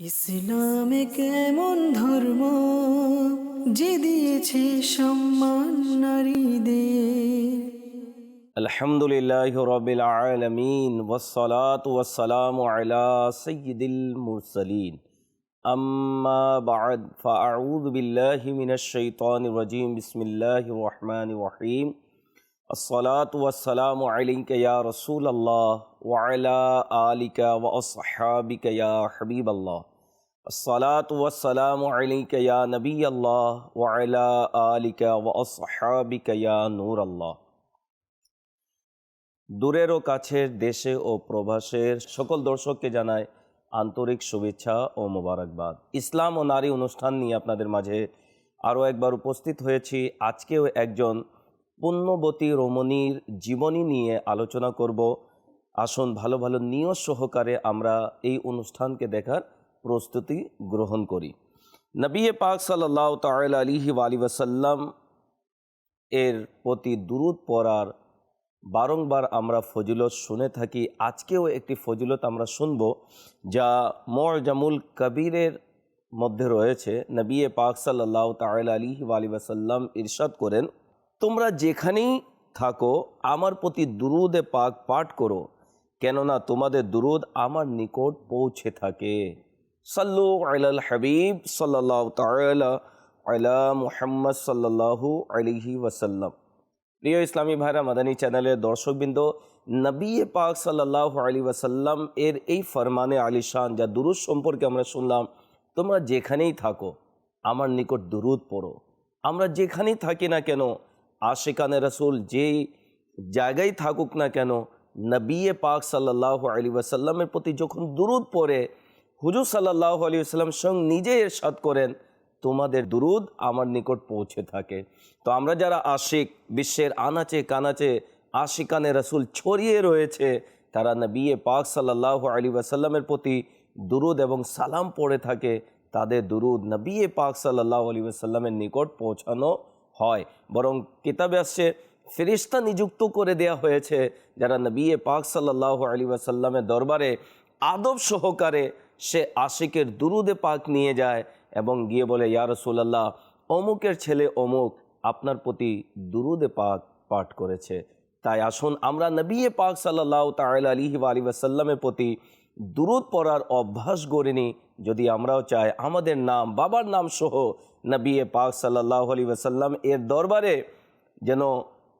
ইসলামে কেমন ধর্ম যে দিয়েছে সম্মান নারীদের الحمد لله رب العالمين والصلاة والسلام على سيد المرسلين أما بعد فأعوذ بالله من الشيطان الرجيم بسم الله الرحمن الرحيم الصلاة والسلام عليك يا رسول الله وعلى آلك وأصحابك يا حبيب الله الصلاة والسلام عليك يا نبي الله وعلى آلك وأصحابك يا نور الله দূরের ও কাছের দেশে ও প্রবাসের সকল দর্শককে জানায় আন্তরিক শুভেচ্ছা ও মোবারকবাদ ইসলাম ও নারী অনুষ্ঠান নিয়ে আপনাদের মাঝে আরও একবার উপস্থিত হয়েছি আজকেও একজন পুণ্যবতী রমণীর জীবনী নিয়ে আলোচনা করব আসুন ভালো ভালো নিয়ত সহকারে আমরা এই অনুষ্ঠানকে দেখার প্রস্তুতি গ্রহণ করি। নবী পাক সাল্লাহ তাল আলিহি আলী ওয়াসাল্লাম এর প্রতি দুরুদ পড়ার বারংবার আমরা ফজিলত শুনে থাকি। আজকেও একটি ফজিলত আমরা শুনব যা মরজামুল কবিরের মধ্যে রয়েছে। নবী পাক সাল্লাহ তাল আলী আলী ওয়াসাল্লাম ইরশাদ করেন, তোমরা যেখানেই থাকো, আমার প্রতি দুরুদে পাক পাঠ করো। কেননা তোমাদের দুরুদ আমার নিকট পৌঁছে থাকে। সাল্লু আলাল হাবিব সাল্লাহ তালা আলা মুহাম্মদ সাল্লাহু আলিহি ওয়াসাল্লাম। প্রিয় ইসলামী ভাইরা, মাদানী চ্যানেলের দর্শকবৃন্দ, নবী পাক সাল্লাহ আলী ওয়াসাল্লাম এর এই ফরমানে আলিশান যা দুরুদ সম্পর্কে আমরা শুনলাম, তোমরা যেখানেই থাকো, আমার নিকট দুরুদ পড়ো। আমরা যেখানেই থাকি না কেন, আশিকানে রসুল যেই জায়গায় থাকুক না কেন নবী পাক সাল্লাহ আলী ওয়াসাল্লামের প্রতি যখন দুরুদ পড়ে, হুজুর সাল্লাহ আলী আসাল্লাম স্বয়ং নিজে এরশাদ করেন, তোমাদের দুরুদ আমার নিকট পৌঁছে থাকে। তো আমরা যারা আশিক, বিশ্বের আনাচে কানাচে আশিকানে রসুল ছড়িয়ে রয়েছে, তারা নবী পাক সাল্লাহ আলী ওয়াসাল্লামের প্রতি দুরুদ এবং সালাম পড়ে থাকে, তাদের দুরুদ নবী পাক সাল্লাহ আলী ওয়াসাল্লামের নিকট পৌঁছানো হয়। বরং কিতাবে আসছে ফেরিস্তা নিযুক্ত করে দেয়া হয়েছে যারা নবী পাক সাল্লাহ আলী ওয়াসাল্লামের দরবারে আদব সহকারে সে আশিকের দুরুদে পাক নিয়ে যায় এবং গিয়ে বলে, ইয়া রসুল্লাহ অমুকের ছেলে অমুক আপনার প্রতি দুরুদে পাক পাঠ করেছে। তাই আসুন আমরা নবী পাক সাল্লাহ তাল আলিহি আলী ওয়াসাল্লামের প্রতি দুরুদ পড়ার অভ্যাস গড়ে নিই। যদি আমরাও চাই আমাদের নাম, বাবার নাম সহ নবী পাক সাল্লাহ আলী ওয়াসাল্লাম এর দরবারে যেন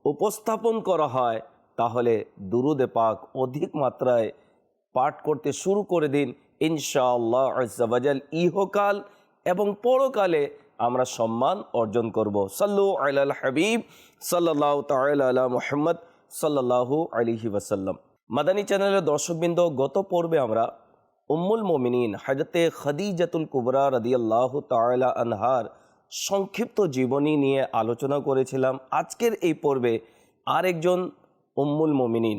উপস্থাপন করা হয়, তাহলে দুরুদে পাক অধিক মাত্রায় পাঠ করতে শুরু করে দিন। ইনশাআল্লাহ আজাল ইহকাল এবং পরকালে আমরা সম্মান অর্জন করব। সাল্লু আল হাবিব সাল্লাহ তালা মোহাম্মদ সাল্লাহু আলিহি ওয়াসাল্লাম। মাদানী চ্যানেলের দর্শকবৃন্দ, গত পর্বে আমরা উম্মুল মোমিনিন হাজরতে খদিজাতুল কুবরা রদিয়াল্লাহ তালা আনহার সংক্ষিপ্ত জীবনী নিয়ে আলোচনা করেছিলাম। আজকের এই পর্বে আরেকজন উম্মুল মোমিনিন।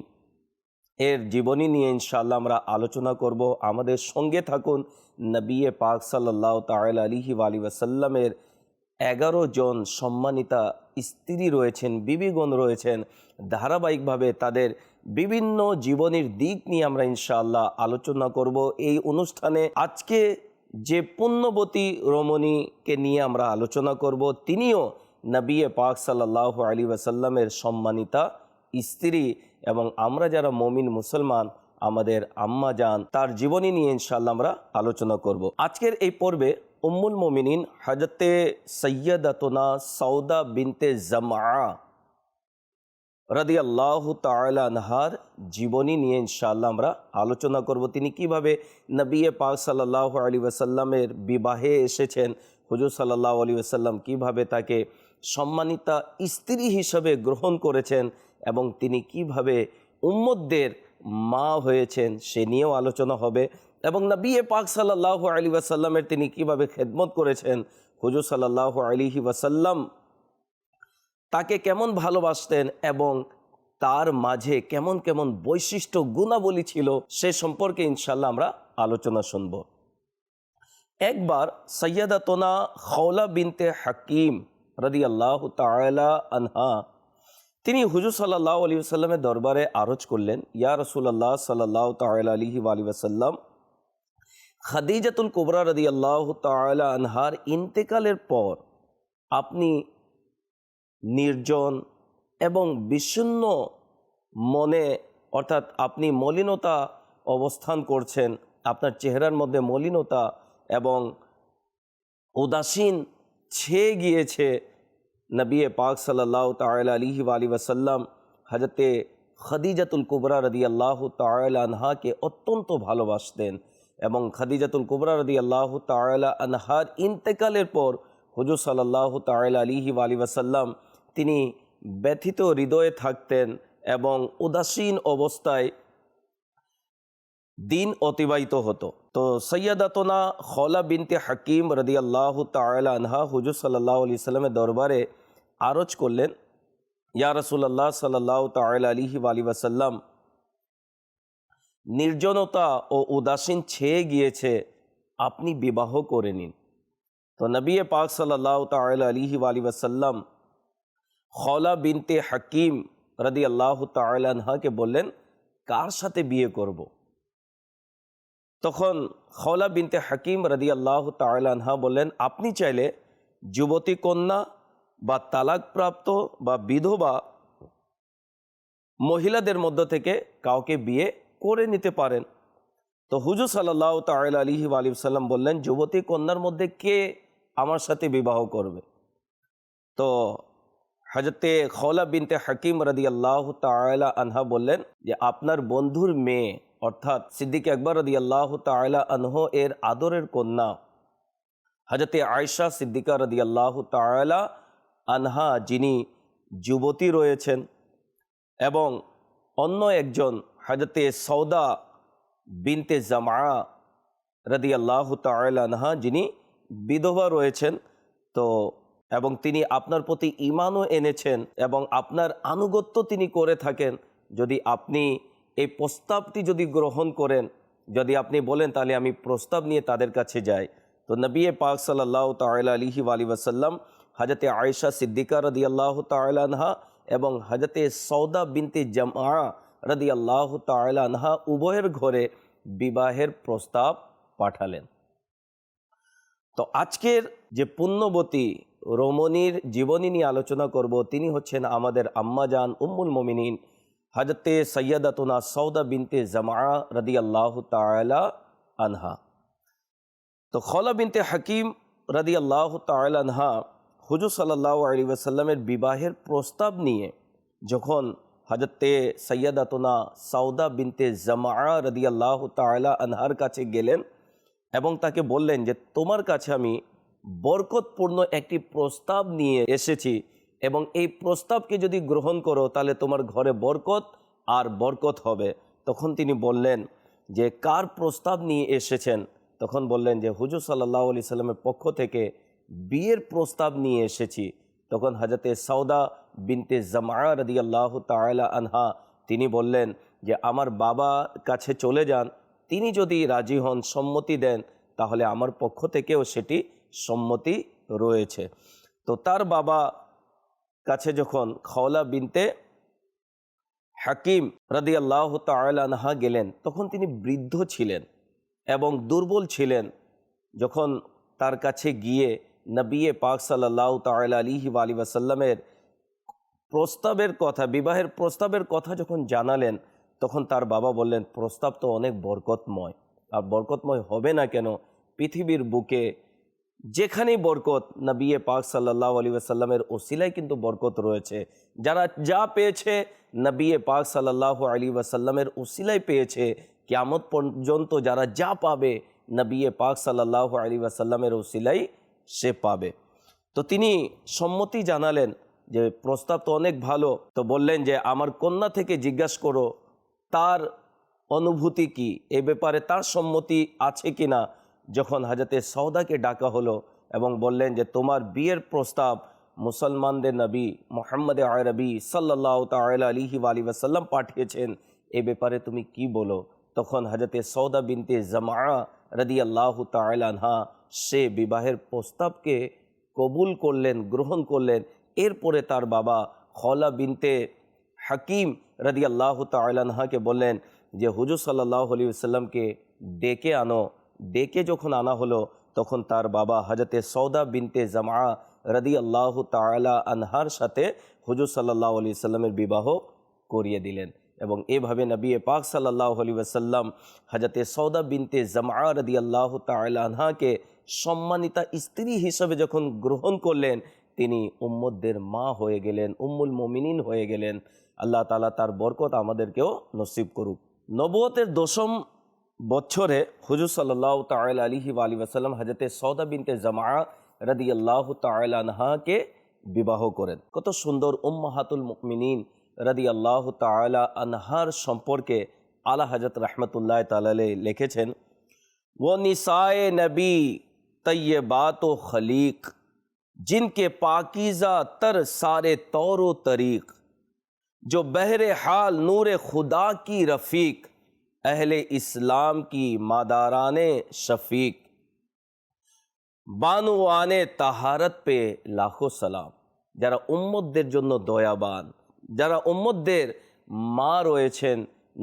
এর জীবনী নিয়ে ইনশাল্লাহ আমরা আলোচনা করব। আমাদের সঙ্গে থাকুন নবী পাক সাল্লাহ তাল আলিহি আলী ওয়াসাল্লামের এগারো জন সম্মানিতা স্ত্রী রয়েছেন, বিবিগণ রয়েছেন। ধারাবাহিকভাবে তাদের বিভিন্ন জীবনের দিক নিয়ে আমরা ইনশাআল্লাহ আলোচনা করব। এই অনুষ্ঠানে আজকে যে পুণ্যবতী রমণীকে নিয়ে আমরা আলোচনা করব, তিনিও নবী পাক সাল্লাহ আলী ওয়াসাল্লামের সম্মানিতা স্ত্রী এবং আমরা যারা মমিন মুসলমান, আমাদের আম্মা যান, তার জীবনী নিয়ে ইনশাল্লাহ আমরা আলোচনা করব। আজকের এই পর্বে উম্মুল মোমিনিন হজরতে সৈয়দাতনা সৌদা বিনতে জমা রদি আল্লাহ তালানহার জীবনী নিয়ে ইনশাআল্লাহ আমরা আলোচনা করব। তিনি কীভাবে নবী পাক সাল্লাহ আলী ওয়াসাল্লামের বিবাহে এসেছেন, হুজুর সাল্লাহ আলী ওয়াসাল্লাম কীভাবে তাকে সম্মানিতা স্ত্রী হিসাবে গ্রহণ করেছেন এবং তিনি কীভাবে উম্মদদের মা হয়েছেন সে নিয়েও আলোচনা হবে এবং নবী পাক সাল্লাহ আলী ওয়াসাল্লামের তিনি কীভাবে খেদমত করেছেন, হুজুর সাল্লাহ আলিহি ওয়াসাল্লাম তাকে কেমন ভালোবাসতেন এবং তার মাঝে কেমন কেমন বৈশিষ্ট্য গুণাবলী ছিল সে সম্পর্কে ইনশাল্লাহ আমরা আলোচনা শুনব। একবার সৈয়দাতনা খৌলা বিনতে হাকিম রদি আল্লাহ তালা আনহা, তিনি হুজুর সাল্লাহ আলী সাল্লামের দরবারে আরজ করলেন, ইয়া রসুল্লাহ সাল্লাহ তাল আলহি আলী আসাল্লাম খাদিজাতুল কুবরা রদি আল্লাহ তালা আনহার ইন্তেকালের পর আপনি নির্জন এবং বিষণ্ণ মনে, অর্থাৎ আপনি মলিনতা অবস্থান করছেন, আপনার চেহারার মধ্যে মলিনতা এবং উদাসীন ছেয়ে গিয়েছে নবী পাক সাল্লাহ তাল আলিহি আলী ওসাল্লাম হজরতে খাদিজাতুল কুবরা রদি আল্লাহ তাল আনহাকে অত্যন্ত ভালোবাসতেন এবং খাদিজাতুল কুবরা রদি আল্লাহ তাল আনহার ইন্তেকালের পর হুজুর সাল্লাহ তাল আলিহি আলী ওয়াসাল্লাম তিনি ব্যথিত হৃদয়ে থাকতেন এবং উদাসীন অবস্থায় দিন অতিবাহিত হতো। তো সৈয়দাতনা খলা বিনতে হাকিম রদি আল্লাহ আনহা হুজুর সাল্লাহ আলি সাল্লামের দরবারে আরজ করলেন, ইয়া রসুল্লাহ সাল্লাহ তাল আলিহি আলী ওয়াসাল্লাম, নির্জনতা ও উদাসীন ছেয়ে গিয়েছে, আপনি বিবাহ করে নিন। পাক সাল্লাহ তাল আলিহি আলী ওয়াসাল্লাম খলা বিনতে হাকিম রদি আল্লাহ তালানহাকে বললেন, কার সাথে বিয়ে করব। তখন খলা বিনতে হাকিম রদি আল্লাহ তালানহা বললেন, আপনি চাইলে যুবতী কন্যা বা তালাকপ্রাপ্ত বা বিধবা মহিলাদের মধ্য থেকে কাউকে বিয়ে করে নিতে পারেন তো হুজুর সাল্লাহ তাল আলহি আলী সাল্লাম বললেন, যুবতী কন্যার মধ্যে কে আমার সাথে বিবাহ করবে। তো হজরতে খৌলা বিনতে হাকিম রদি আল্লাহ তালা আনহা বললেন যে, আপনার বন্ধুর মেয়ে, অর্থাৎ সিদ্দিক আকবর রদি আল্লাহ তালা আনহ এর আদরের কন্যা হজরতে আয়সা সিদ্দিকা রদি আল্লাহ তালা আনহা যিনি যুবতী রয়েছেন এবং অন্য একজন হজরতে সৌদা বিনতে জামা রদি আল্লাহ তালা আনহা যিনি বিধবা রয়েছেন, তো, এবং তিনি আপনার প্রতি ইমানও এনেছেন এবং আপনার আনুগত্য তিনি করে থাকেন। যদি আপনি এই প্রস্তাবটি যদি গ্রহণ করেন, যদি আপনি বলেন, তাহলে আমি প্রস্তাব নিয়ে তাদের কাছে যাই। তো নবী পাক সাল্লাহ তাল আলহি আলী ওয়াসাল্লাম হাজরতে আয়েশা সিদ্দিকা রদি আল্লাহ তালহা এবং হাজরতে সৌদা বিনতে জামা রদি আল্লাহ তালহা উভয়ের ঘরে বিবাহের প্রস্তাব পাঠালেন। তো আজকের যে পুণ্যবতী রমণীর জীবনী নিয়ে আলোচনা করব, তিনি হচ্ছেন আমাদের আম্মাজান উম্মুল মমিনিন হজরতে সৈয়দাতনা সৌদা বিনতে জামা রদি আল্লাহ তালা আনহা। তো খলা বিনতে হাকিম রদি আল্লাহ তালা আনহা হুজুর সাল্লাহ আলী ওয়াসাল্লামের বিবাহের প্রস্তাব নিয়ে যখন হজরতে সৈয়দাতনা সৌদা বিনতে জামা রদি আল্লাহ তালা আনহার কাছে গেলেন এবং তাকে বললেন যে, তোমার কাছে আমি বরকতপূর্ণ একটি প্রস্তাব নিয়ে এসেছি এবং এই প্রস্তাবকে যদি গ্রহণ করো, তাহলে তোমার ঘরে বরকত আর বরকত হবে। তখন তিনি বললেন যে, কার প্রস্তাব নিয়ে এসেছেন? তখন বললেন যে, হুজুর সাল্লাহ আলি সাল্লামের পক্ষ থেকে বিয়ের প্রস্তাব নিয়ে এসেছি। তখন হাজরতে সৌদা বিনতে জামা রদি আল্লাহ তালা আনহা, তিনি বললেন যে, আমার বাবা কাছে চলে যান তিনি যদি রাজি হন, সম্মতি দেন, তাহলে আমার পক্ষ থেকেও সেটি সম্মতি রয়েছে। তো তার বাবা কাছে যখন খওলা বিনতে হাকিম রাদি আল্লাহ তালানহা গেলেন, তখন তিনি বৃদ্ধ ছিলেন এবং দুর্বল ছিলেন। যখন তার কাছে গিয়ে নবিয়ে পাক সাল্লাহ তাল আলিহি আলী ওয়াসাল্লামের প্রস্তাবের কথা, বিবাহের প্রস্তাবের কথা যখন জানালেন তখন তার বাবা বললেন, প্রস্তাব তো অনেক বরকতময়। আর বরকতময় হবে না কেন? পৃথিবীর বুকে যেখানেই বরকত না নবিয়ে পাক সাল্লাহ আলী আসাল্লামের ওসিলায় কিন্তু বরকত রয়েছে। যারা যা পেয়েছে না নবিয়ে পাক সাল্লাহ আলী ওয়াসাল্লামের ওসিলায় পেয়েছে, কেয়ামত পর্যন্ত যারা যা পাবে না নবিয়ে পাক সাল্লাহ আলী ওয়াসাল্লামের ওসিলাই সে পাবে। তো তিনি সম্মতি জানালেন যে, প্রস্তাব তো অনেক ভালো। তো বললেন যে, আমার কন্যা থেকে জিজ্ঞাসা করো তার অনুভূতি কি? এ ব্যাপারে তার সম্মতি আছে কি না? যখন হাজরতে সৌদাকে ডাকা হলো এবং বললেন যে, তোমার বিয়ের প্রস্তাব মুসলমানদের নবী মোহাম্মদ আরবি সাল্লাহ তাল আলিহি আলী পাঠিয়েছেন, এ ব্যাপারে তুমি কি বলো? তখন হাজরতে সৌদা বিনতে জামা রদি আল্লাহ তালানহা সে বিবাহের প্রস্তাবকে কবুল করলেন, গ্রহণ করলেন। এরপরে তার বাবা খলা বিনতে হাকিম রদি আল্লাহ তালানহাকে বললেন যে, হুজুর সাল্লাহ আলী সাল্লামকে ডেকে আনো। ডেকে যখন আনা হলো, তখন তার বাবা হজরতে সৌদা বিনতে জামা রদি আল্লাহ তালা আনহার সাথে হুজুর সাল্লাহ আলি সাল্লামের বিবাহ করিয়ে দিলেন। এবং এভাবে নবী পাক সাল্লাহ আলি ওয়াসাল্লাম হজরতে সৌদা বিনতে জামা রদি আল্লাহ তালা আনহাকে সম্মানিতা স্ত্রী হিসাবে যখন গ্রহণ করলেন, তিনি উম্মদদের মা হয়ে গেলেন, উম্মুল মমিনিন হয়ে গেলেন। আল্লাহ তালা তার বরকত আমাদেরকেও নসিব করুক নবতের দশম বছরে হুজুর সাল্লাহ তাল আলিহি আলী ওয়াসাল্লাম হজরতে সৌদা বিনতে জামা রদি আল্লাহ তালাহাকে বিবাহ করেন কত সুন্দর উম্মাহাতুল মুকমিনিন রদি আল্লাহ তালা আনহার সম্পর্কে আলা হজরত রহমতুল্লাহ তালে লিখেছেন वो निसाए नबी तय्यबात व खलीक जिनके पाकीज़ा तर सारे तौर व तरीक़ जो बहर हाल नूर खुदा की रफ़ीक अहले इस्लाम की मादारान शफीक বানুয়ানে তাহারত পে লাখো সালাম যারা উম্মদদের জন্য দয়াবান যারা উম্মদদের মা রয়েছেন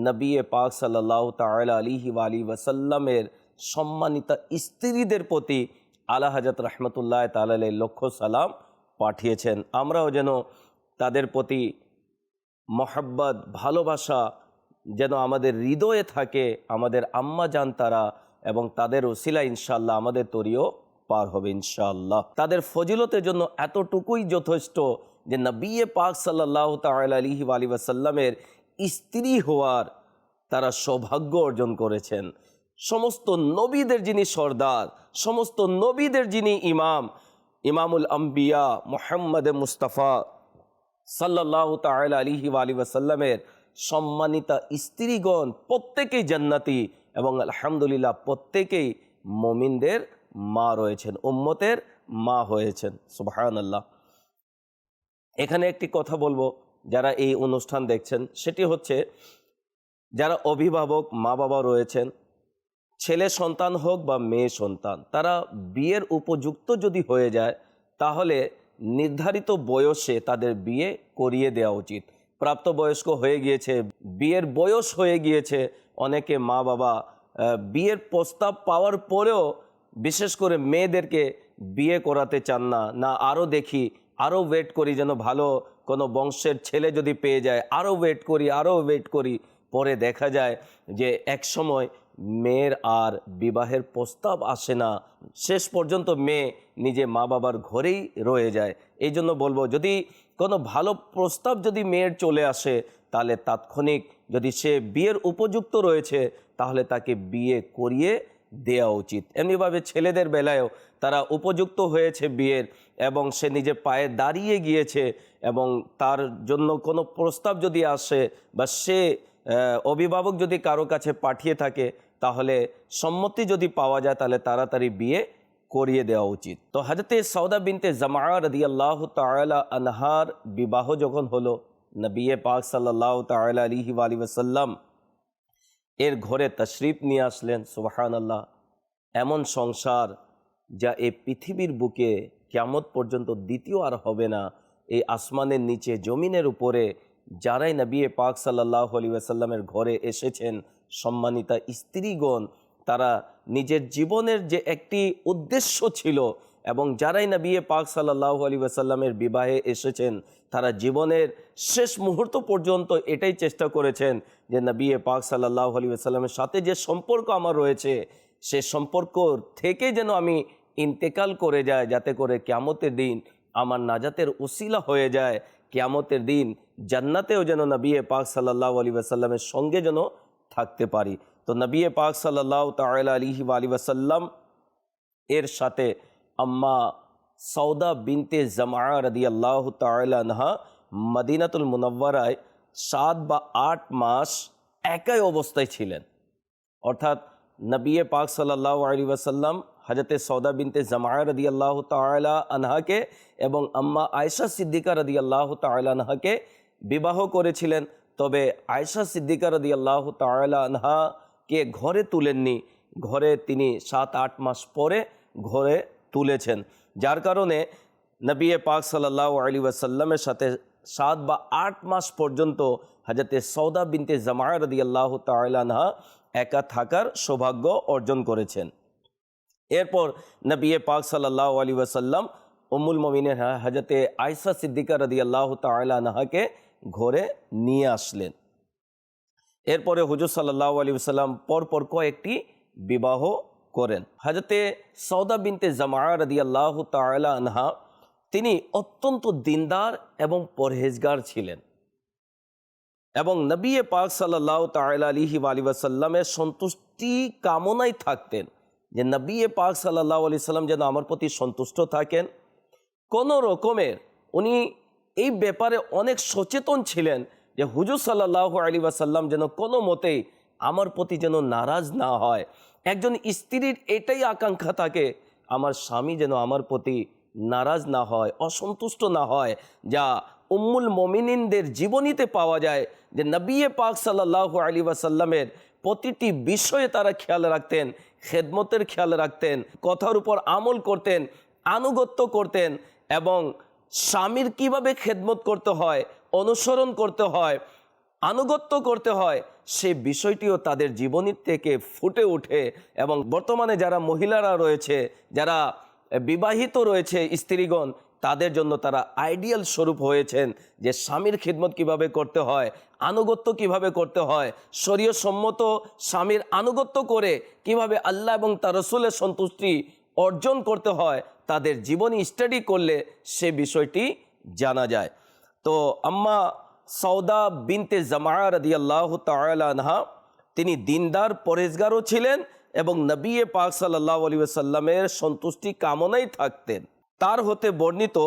নবী পাক সাল্লাহ তালা আলিহি আলী ওয়াসাল্লামের সম্মানিতা স্ত্রীদের প্রতি আলা হাজরত রহমতুল্লাহ তালে লক্ষ সালাম পাঠিয়েছেন আমরাও যেন তাদের প্রতি মহাব্বত, ভালোবাসা যেন আমাদের হৃদয়ে থাকে, আমাদের আম্মা যান তারা এবং তাদের ওসিলা ইনশাল্লাহ আমাদের তরিও পার হবে ইনশাআল্লাহ। তাদের ফজিলতের জন্য এতটুকুই যথেষ্ট যে নবিয়ে পাক সাল্লাহ তাল আলহি আলী ওয়াসাল্লামের স্ত্রী হওয়ার তারা সৌভাগ্য অর্জন করেছেন। সমস্ত নবীদের যিনি সর্দার, সমস্ত নবীদের যিনি ইমাম, ইমামুল আম্বিয়া মোহাম্মদে মুস্তাফা সাল্লাহ তাল আলিহি আলী ওয়াসাল্লামের সম্মানিতা স্ত্রীগণ প্রত্যেকেই জান্নাতি এবং আলহামদুলিল্লাহ প্রত্যেকেই মমিনদের মা রয়েছেন, উম্মতের মা হয়েছেন। সুবাহান আল্লাহ এখানে একটি কথা বলব, যারা এই অনুষ্ঠান দেখছেন, সেটি হচ্ছে যারা অভিভাবক মা বাবা রয়েছেন, ছেলে সন্তান হোক বা মেয়ে সন্তান, তারা বিয়ের উপযুক্ত যদি হয়ে যায়, তাহলে নির্ধারিত বয়সে তাদের বিয়ে করিয়ে দেওয়া উচিত। প্রাপ্তবয়স্ক হয়ে গিয়েছে, বিয়ের বয়স হয়ে গিয়েছে, অনেকে মা বাবা বিয়ের প্রস্তাব পাওয়ার পরেও বিশেষ করে মেয়েদেরকে বিয়ে করাতে চান না। না আরও দেখি আরও ওয়েট করি যেন ভালো কোনো বংশের ছেলে যদি পেয়ে যায় আরও ওয়েট করি আরও ওয়েট করি। পরে দেখা যায় যে এক সময় মেয়ের আর বিবাহের প্রস্তাব আসে না। শেষ পর্যন্ত মেয়ে নিজে মা বাবার ঘরেই রয়ে যায়। এই জন্য বলব, যদি কোনো ভালো প্রস্তাব যদি মেয়ের চলে আসে, তাহলে তাৎক্ষণিক যদি সে বিয়ের উপযুক্ত রয়েছে, তাহলে তাকে বিয়ে করিয়ে দেওয়া উচিত। এমনিভাবে ছেলেদের বেলায়ও তারা উপযুক্ত হয়েছে বিয়ের এবং সে নিজে পায়ে দাঁড়িয়ে গিয়েছে এবং তার জন্য কোনো প্রস্তাব যদি আসে বা সে অভিভাবক যদি কারও কাছে পাঠিয়ে থাকে, তাহলে সম্মতি যদি পাওয়া যায়, তাহলে তাড়াতাড়ি বিয়ে করিয়ে দেওয়া উচিত। তো হাজরতে সৌদা বিনতে জামা রদি আল্লাহ তালা আনহার বিবাহ যখন হলো নবিয়ে পাক সাল্লাহ তালা আলিহি আলী ওসাল্লাম এর ঘরে তশরিফ নিয়ে আসলেন সুবাহান আল্লাহ এমন সংসার যা এই পৃথিবীর বুকে কেমত পর্যন্ত দ্বিতীয় আর হবে না। এই আসমানের নিচে, জমিনের উপরে যারাই নবী পাক সাল্লাহ আলী আসাল্লামের ঘরে এসেছেন, সম্মানিতা স্ত্রীগণ, তারা নিজের জীবনের যে একটি উদ্দেশ্য ছিল এবং যারাই নবী পাক সাল্লাহ আলী আসাল্লামের বিবাহে এসেছেন, তারা জীবনের শেষ মুহূর্ত পর্যন্ত এটাই চেষ্টা করেছেন যে নবী পাক সাল্লাহ আলী আসাল্লামের সাথে যে সম্পর্ক আমার রয়েছে, সে সম্পর্ক থেকে যেন আমি ইন্তেকাল করে যায় যাতে করে কেয়ামতের দিন আমার নাজাতের উসিলা হয়ে যায় কেয়ামতের দিন জান্নাতেও যেন নবী পাক সাল্লাহ আলী আসাল্লামের সঙ্গে যেন থাকতে পারি। তো নবী পাক সাল্লাহ তালা আলিহি আলী ওয়াসাল্লাম এর সাথে আম্মা সৌদা বিনতে জামা রদি আল্লাহ তালাহা মদিনাতুল মুনব্বরায় সাত বা আট মাস একাই অবস্থায় ছিলেন। অর্থাৎ নবী পাক সাল্লাহ আলী ওয়াসাল্লাম হজরতে সৌদা বিনতে জামা রদি আল্লাহ তালা আনহাকে এবং আম্মা আয়সা সিদ্দিকা রদি আল্লাহ আনহাকে বিবাহ করেছিলেন। তবে আয়সা সিদ্দিকা রদি আল্লাহ আনহাকে ঘরে তুলেননি। ঘরে তিনি সাত আট মাস পরে ঘরে তুলেছেন। যার কারণে নবী পাক সাল্লাহ আলী ওয়াসাল্লামের সাথে সাত বা আট মাস পর্যন্ত হাজরতে সৌদা বিনতে জামা রদি আল্লাহ তালানহা একা থাকার সৌভাগ্য অর্জন করেছেন। এরপর নবী পাক সাল্লাহ আলী ওয়াসাল্লাম উম্মুল মমিনের হাজতে আয়সা সিদ্দিকা রদি আল্লাহ তালাহাকে ঘরে নিয়ে আসলেন। এরপরে হুজুর সাল্লাহ আলী সাল্লাম পরপর কয়েকটি বিবাহ করেন। হাজতে সৌদা বিনতে জামা রদি আল্লাহ আনহা, তিনি অত্যন্ত দিনদার এবং পরহেজগার ছিলেন। এবং নবী পাক সাল্লাহ তাল আলিহি আলী ওয়াসাল্লামের সন্তুষ্টি কামনায় থাকতেন। যে নবী পাক সাল্লাহ আলি সাল্লাম যেন আমার প্রতি সন্তুষ্ট থাকেন। কোনো রকমের উনি এই ব্যাপারে অনেক সচেতন ছিলেন যে হুজুর সাল্লাহ আলী ওয়াসাল্লাম যেন কোনো মতেই আমার প্রতি যেন নারাজ না হয়। একজন স্ত্রীর এটাই আকাঙ্ক্ষা থাকে, আমার স্বামী যেন আমার প্রতি নারাজ না হয়, অসন্তুষ্ট না হয়, যা উম্মুল মমিনিনদের জীবনীতে পাওয়া যায় যে নবিয়ে পাক সাল্লাহ আলী ওয়াসাল্লামের প্রতিটি বিষয়ে তারা খেয়াল রাখতেন। খেদমতের খেয়াল রাখতেন, কথার উপর আমল করতেন, আনুগত্য করতেন এবং স্বামীর কীভাবে খেদমত করতে হয়, অনুসরণ করতে হয়, আনুগত্য করতে হয়, সে বিষয়টিও তাদের জীবনী থেকে ফুটে ওঠে এবং বর্তমানে যারা মহিলারা রয়েছে, যারা বিবাহিত রয়েছে স্ত্রীগণ তাদের জন্য তারা আইডিয়াল স্বরূপ হয়েছেন যে স্বামীর খিদমত কীভাবে করতে হয়, আনুগত্য কীভাবে করতে হয় শরীয় সম্মত স্বামীর আনুগত্য করে কীভাবে আল্লাহ এবং তার রসুলের সন্তুষ্টি অর্জন করতে হয়, তাদের জীবনী স্টাডি করলে সে বিষয়টি জানা যায়। তো আম্মা সৌদা বিনতে জামা আল্লাহ তালাহা তিনি দিনদার, পরেজগারও ছিলেন এবং নবী পাক সাল্লাহ আলী সাল্লামের সন্তুষ্টি কামনাই থাকতেন। তার হতে বর্ণিত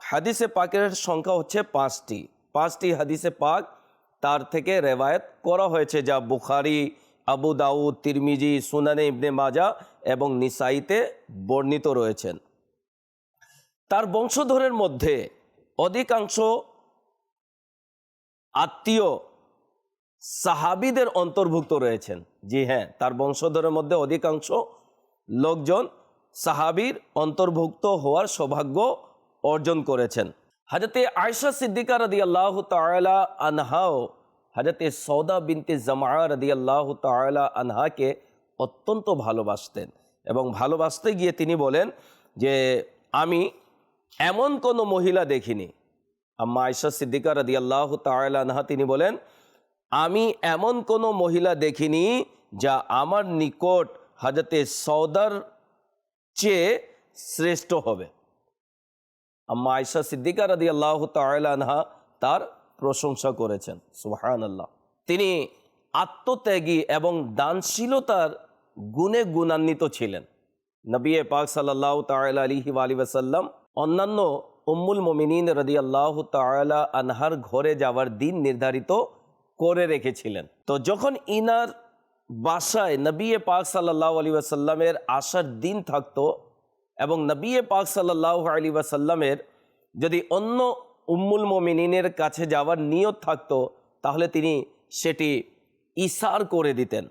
হাদিসে পাকের সংখ্যা হচ্ছে পাঁচটি। পাঁচটি হাদিসে পাক তার থেকে রেওয়ায়ত করা হয়েছে যা বুখারি, আবু দাউদ, তিরমিজি, সুনানে ইবনে মাজা এবং নিসাইতে বর্ণিত রয়েছেন। তার বংশধরের মধ্যে অধিকাংশ আত্মীয় সাহাবিদের অন্তর্ভুক্ত রয়েছেন। জি হ্যাঁ তার বংশধরের মধ্যে অধিকাংশ লোকজন সাহাবির অন্তর্ভুক্ত হওয়ার সৌভাগ্য অর্জন করেছেন। হাজরতে আয়সা সিদ্দিকা রদি আল্লাহ তালা আনহাও হাজরতে সৌদা বিনতে জামা রদি আল্লাহ তালা আনহাকে অত্যন্ত ভালোবাসতেন এবং ভালোবাসতে গিয়ে তিনি বলেন যে, আমি এমন কোনো মহিলা দেখিনি। আম্মা আয়সা সিদ্দিকা রদি আল্লাহ আনহা তিনি বলেন, আমি এমন কোনো মহিলা দেখিনি যা আমার নিকট হাজরতে সৌদার চেয়ে শ্রেষ্ঠ হবে। আম্মা আয়সা সিদ্দিকা রাদি আল্লাহ তালানহা তার প্রশংসা করেছেন সুহান আল্লাহ তিনি আত্মত্যাগী এবং দানশীলতার গুণে গুণান্বিত ছিলেন। নবী পাক সাল্লাহ তাল আলিহি আলী ওয়াসাল্লাম অন্যান্য উম্মুল মমিনিন রদি আল্লাহ তালা আনহার ঘরে যাওয়ার দিন নির্ধারিত করে রেখেছিলেন। তো যখন ইনার বাসায় নবী পাক সাল্লাহ আলী ওয়াসাল্লামের আসার দিন থাকতো এবং নবী পাক সাল্লাহ আলী ওয়াসাল্লামের যদি অন্য উম্মুল মমিনিনের কাছে যাওয়ার নিয়ত থাকতো, তাহলে তিনি সেটি ইসার করে দিতেন।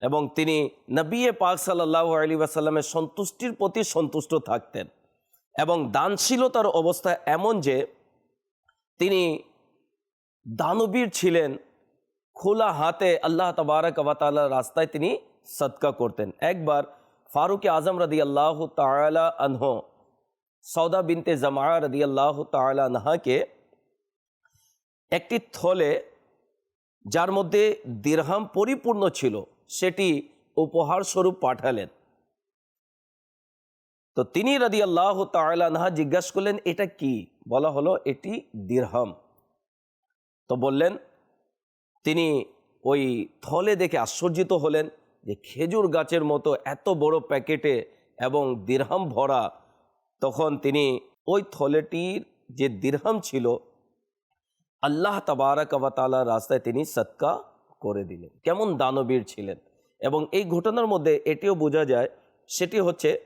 এবং তিনি নবী পাক সাল্লাহ আলী ওয়াসাল্লামের সন্তুষ্টির প্রতি সন্তুষ্ট থাকতেন। এবং দানশীলতার অবস্থা এমন যে, তিনি দানবীর ছিলেন খোলা হাতে আল্লাহ তবারক আবাতালার রাস্তায় তিনি সৎকা করতেন। একবার ফারুক আজম রদি আল্লাহ তালা আনহ সৌদা বিনতে জামা রদি আল্লাহ তালা আনহাকে একটি থলে যার মধ্যে দিরহাম পরিপূর্ণ ছিল, সেটি উপহার স্বরূপ পাঠালেন। তো তিনি রদি আল্লাহ তালা আনহা জিজ্ঞাসা করলেন, এটা কি? বলা হলো, এটি দিরহাম। তো বললেন তিনি ওই থলে দেখে আশ্চর্যিত হলেন যে খেজুর গাছের মতো এত বড় প্যাকেটে এবং দিরহাম ভরা। তখন তিনি ওই থলেটির যে দিরহাম ছিল, আল্লাহ তাবারাকাবাতালার রাস্তায় তিনি সৎকা করে দিলেন। কেমন দানবীর ছিলেন। এবং এই ঘটনার মধ্যে এটিও বোঝা যায়, সেটি হচ্ছে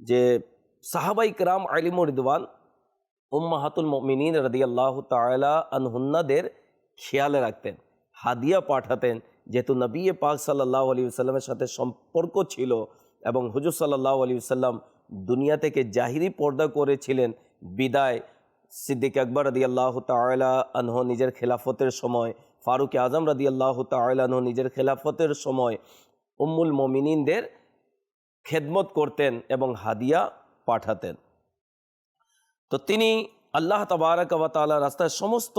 যে সাহাবাই রাম আলিমুর রিদওয়ান উম্মাহাতুল মিনীন রদি আল্লাহ তালা আনহুন্নাদের খেয়াল রাখতেন। হাদিয়া পাঠাতেন, যেহেতু নবী পাক সাল্লাহ আলী সাল্লামের সাথে সম্পর্ক ছিল এবং হুজুর সাল্লাহ আলী সাল্লাম দুনিয়া থেকে জাহিরি পর্দা করেছিলেন বিদায়। সিদ্দিক আকবর রদি আল্লাহ তালা আনহ নিজের খেলাফতের সময়, ফারুক আজম রদি আল্লাহ তালা আনহ নিজের খেলাফতের সময় উম্মুল মমিনিনদের খেদমত করতেন এবং হাদিয়া পাঠাতেন। তো তিনি আল্লাহ তাবারকালা রাস্তায় সমস্ত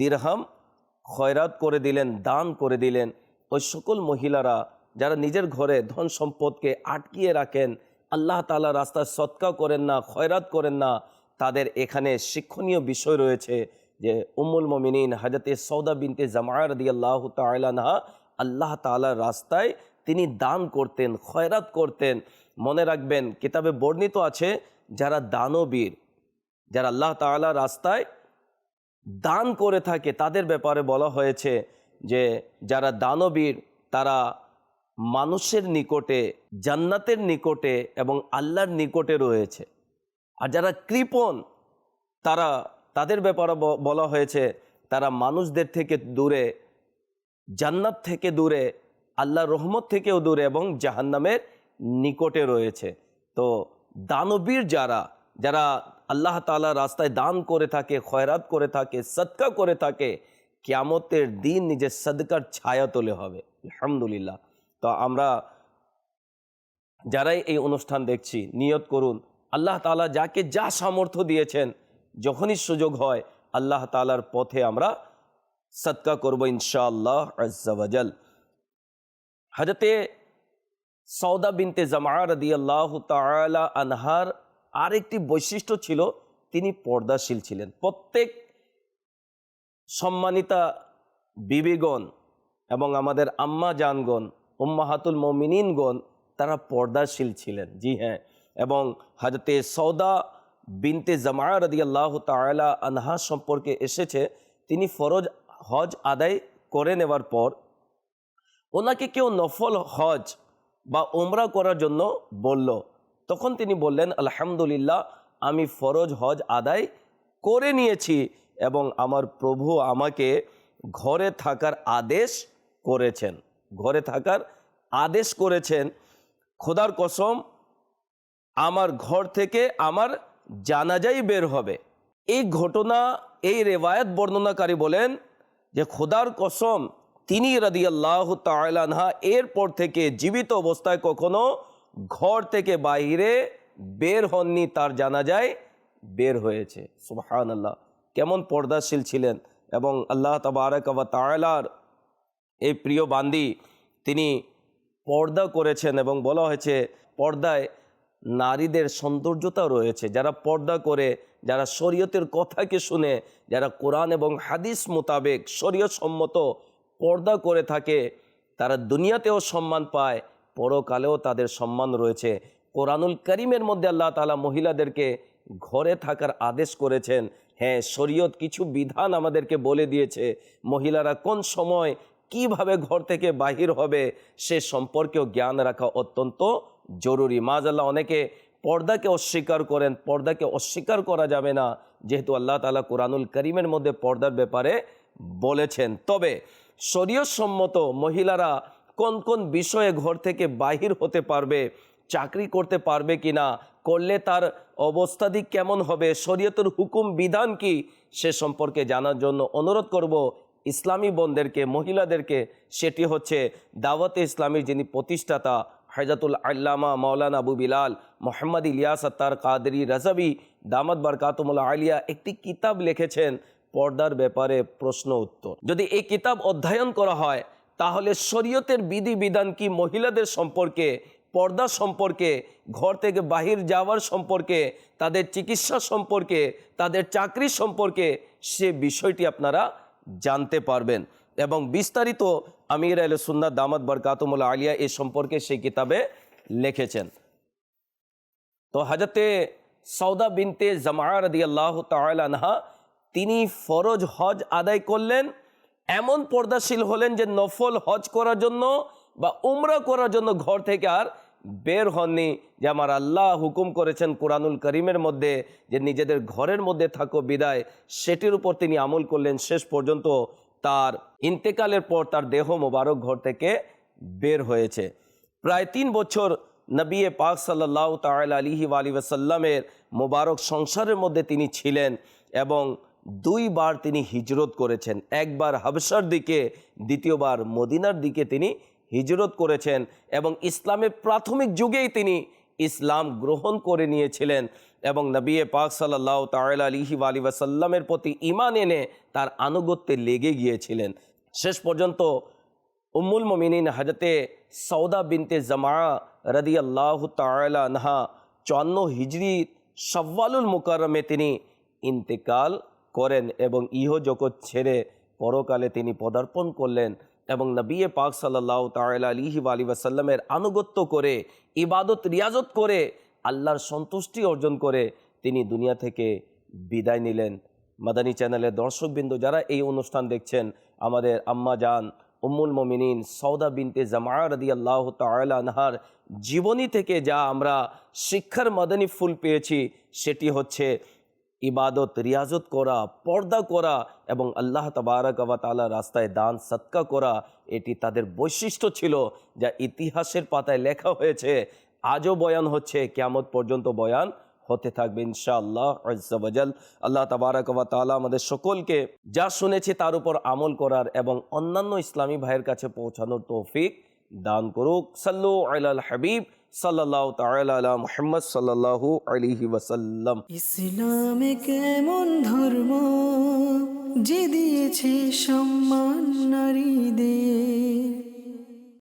দিরহাম খয়রাত করে দিলেন, দান করে দিলেন। ওই সকল মহিলারা যারা নিজের ঘরে ধন সম্পদকে আটকিয়ে রাখেন, আল্লাহ তালা রাস্তায় সৎকা করেন না, খয়রাত করেন না, তাদের এখানে শিক্ষণীয় বিষয় রয়েছে যে, উম্মুল মমিনিন হাজরতে সৌদা বিনতে জামায়ার দি আল্লাহ তালানহা আল্লাহ তালার রাস্তায় তিনি দান করতেন, খয়রাত করতেন। মনে রাখবেন, কিতাবে বর্ণিত আছে, যারা দানবীর, যারা আল্লাহ তাআলা রাস্তায় দান করে থাকে, তাদের ব্যাপারে বলা হয়েছে যে যারা দানবীর, তারা মানুষের নিকটে, জান্নাতের নিকটে এবং আল্লাহর নিকটে রয়েছে। আর যারা কৃপণ, তারা, তাদের ব্যাপারে বলা হয়েছে, তারা মানুষদের থেকে দূরে, জান্নাত থেকে দূরে, আল্লাহর রহমত থেকেও দূরে এবং জাহান্নামের নিকটে রয়েছে। তো দানবীর যারা যারা আল্লাহ তাআলা রাস্তায় দান করে থাকে, খয়রাত করে থাকে, সদকা করে থাকে, কিয়ামতের দিন নিজের সদকার ছায়া তোলে হবে। আলহামদুলিল্লাহ। তো আমরা যারাই এই অনুষ্ঠান দেখছি, নিয়ত করুন, আল্লাহ তাআলা যাকে যা সামর্থ্য দিয়েছেন, যখনই সুযোগ হয়, আল্লাহ তালার পথে আমরা সদকা করব ইনশাআল্লাহ আজ্জাওয়াজাল হজরতে সৌদা বিনতে জামার দি আল্লাহ তালা আনহার আরেকটি বৈশিষ্ট্য ছিল, তিনি পর্দাশীল ছিলেন। প্রত্যেক সম্মানিতা বিবিগণ এবং আমাদের আম্মা জানগণ, উম্মাহাতুল মমিনিনগণ, তারা পর্দাশীল ছিলেন। জি হ্যাঁ। এবং হাজরতে সৌদা বিনতে জামায়া রদি আল্লাহ তালা আনহা সম্পর্কে এসেছে, তিনি ফরজ হজ আদায় করে নেওয়ার পর ওনাকে কেউ নফল হজ বা ওমরা করার জন্য বলল তখন তিনি বললেন, আলহামদুলিল্লাহ, আমি ফরজ হজ আদায় করে নিয়েছি এবং আমার প্রভু আমাকে ঘরে থাকার আদেশ করেছেন। ঘরে থাকার আদেশ করেছেন। খোদার কসম, আমার ঘর থেকে আমার জানাজাই বের হবে। এই ঘটনা, এই রেওয়ায়ত বর্ণনাকারী বলেন যে, খোদার কসম, তিনি রাদি আল্লাহ তালানহা এরপর থেকে জীবিত অবস্থায় কখনো ঘর থেকে বাইরে বের হননি, তার জানা যায় বের হয়েছে। সুবহান আল্লাহ কেমন পর্দাশীল ছিলেন এবং আল্লাহ তবারক তালার এই প্রিয় বান্দি, তিনি পর্দা করেছেন এবং বলা হয়েছে, পর্দায় নারীদের সৌন্দর্যতা রয়েছে। যারা পর্দা করে, যারা শরীয়তের কথাকে শুনে, যারা কোরআন এবং হাদিস মোতাবেক শরীয়ত সম্মত পর্দা করে থাকে, তারা দুনিয়াতেও সম্মান পায় পরকালেও তাদের সম্মান রয়েছে। কোরআনুল করিমের মধ্যে আল্লাহ তালা মহিলাদেরকে ঘরে থাকার আদেশ করেছেন। হ্যাঁ শরীয়ত কিছু বিধান আমাদেরকে বলে দিয়েছে। মহিলারা কোন সময় কীভাবে ঘর থেকে বাহির হবে সে সম্পর্কেও জ্ঞান রাখা অত্যন্ত জরুরি। মাজাল্লাহ অনেকে পর্দাকে অস্বীকার করেন। পর্দাকে অস্বীকার করা যাবে না, যেহেতু আল্লাহ তালা কোরআনুল করিমের মধ্যে পর্দার ব্যাপারে বলেছেন। তবে শরীয়ত সম্মত মহিলারা কোন কোন বিষয়ে ঘর থেকে বাহির হতে পারবে, চাকরি করতে পারবে কিনা, করলে তার অবস্থাদি কেমন হবে, শরীয়তের হুকুম, বিধান কি, সে সম্পর্কে জানার জন্য অনুরোধ করব ইসলামী বোনদেরকে, মহিলাদেরকে। সেটি হচ্ছে দাওয়াতে ইসলামীর যিনি প্রতিষ্ঠাতা হাজাতুল আল্লামা মৌলানা আবু বিলাল, মোহাম্মদ ইলিয়াস আত্তার কাদেরি রাজাবি দামাদ বারকাতুমুল আলিয়া একটি কিতাব লিখেছেন, পর্দার ব্যাপারে প্রশ্ন উত্তর। যদি এই কিতাব অধ্যয়ন করা হয় তাহলে শরীয়তের বিধি বিধান কি মহিলাদের সম্পর্কে, পর্দা সম্পর্কে, ঘর থেকে বাহির যাওয়ার সম্পর্কে, তাদের চিকিৎসা সম্পর্কে, তাদের চাকরি সম্পর্কে, সে বিষয়টি আপনারা জানতে পারবেন। এবং বিস্তারিত আমির আল সুন্না দামাদ বরকাতমুল আলিয়া এ সম্পর্কে সেই কিতাবে লিখেছেন। তো হাজরতে সৌদা বিনতে জামার দি আল্লাহ তালানহা তিনি ফরজ হজ আদায় করলেন এমন পর্দাশীল হলেন যে নফল হজ করার জন্য বা উমরা করার জন্য ঘর থেকে আর বের হননি, যে আমার আল্লাহ হুকুম করেছেন কোরআনুল করিমের মধ্যে যে নিজেদের ঘরের মধ্যে থাকো বিদায়। সেটির উপর তিনি আমল করলেন। শেষ পর্যন্ত তার ইন্তেকালের পর তার দেহ মোবারক ঘর থেকে বের হয়েছে। প্রায় তিন বছর নবী পাক সাল্লাহ তাল আলিহি আলী ওয়াসাল্লামের মোবারক সংসারের মধ্যে তিনি ছিলেন এবং দুইবার তিনি হিজরত করেছেন। একবার হাবসার দিকে, দ্বিতীয়বার মদিনার দিকে তিনি হিজরত করেছেন এবং ইসলামের প্রাথমিক যুগেই তিনি ইসলাম গ্রহণ করে নিয়েছিলেন এবং নবী পাক সাল্লাহ তাল আলিহি আলী ওয়াসাল্লামের প্রতি ইমান এনে তার আনুগত্যে লেগে গিয়েছিলেন। শেষ পর্যন্ত উম্মুল মমিনিন হাজতে সৌদা বিনতে জামা রদি আল্লাহ তালাহা চুয়ান্ন হিজড়ি সব্বালুল মুকারমে তিনি ইন্তেকাল করেন এবং ইহ জগৎ ছেড়ে পরকালে তিনি পদার্পণ করলেন এবং নবী পাক সাল্লাহ তালা আলিহি আলী ওয়াসাল্লামের আনুগত্য করে, ইবাদত, রিয়াজত করে, আল্লাহর সন্তুষ্টি অর্জন করে তিনি দুনিয়া থেকে বিদায় নিলেন। মাদানী চ্যানেলের দর্শকবৃন্দ যারা এই অনুষ্ঠান দেখছেন, আমাদের আম্মা জান উম্মুল মমিনিন সৌদা বিনতে জামা রদি আল্লাহ তালাহার জীবনী থেকে যা আমরা শিক্ষার মাদানী ফুল পেয়েছি, সেটি হচ্ছে ইবাদত, রিয়াজত করা, পর্দা করা এবং আল্লাহ তবারক তালা রাস্তায় দান সৎকা করা, এটি তাদের বৈশিষ্ট্য ছিল যা ইতিহাসের পাতায় লেখা হয়েছে। আজও বয়ান হচ্ছে কেমত পর্যন্ত বয়ান হতে থাকবে ইনশাআল্লাহ আজ্জাবাজাল আল্লাহ তাবারক তালা আমাদের সকলকে যা শুনেছি তার উপর আমল করার এবং অন্যান্য ইসলামী ভাইয়ের কাছে পৌঁছানোর তৌফিক দান করুক। সাল্লু আলাল হাবিব। সাল্লাহ তালা সাল্লাহ সাল্লাহু আলিহি ওয়াসাল্লাম। ইসলামে কেমন ধর্ম? যে দিয়েছে সম্মান নারীদের।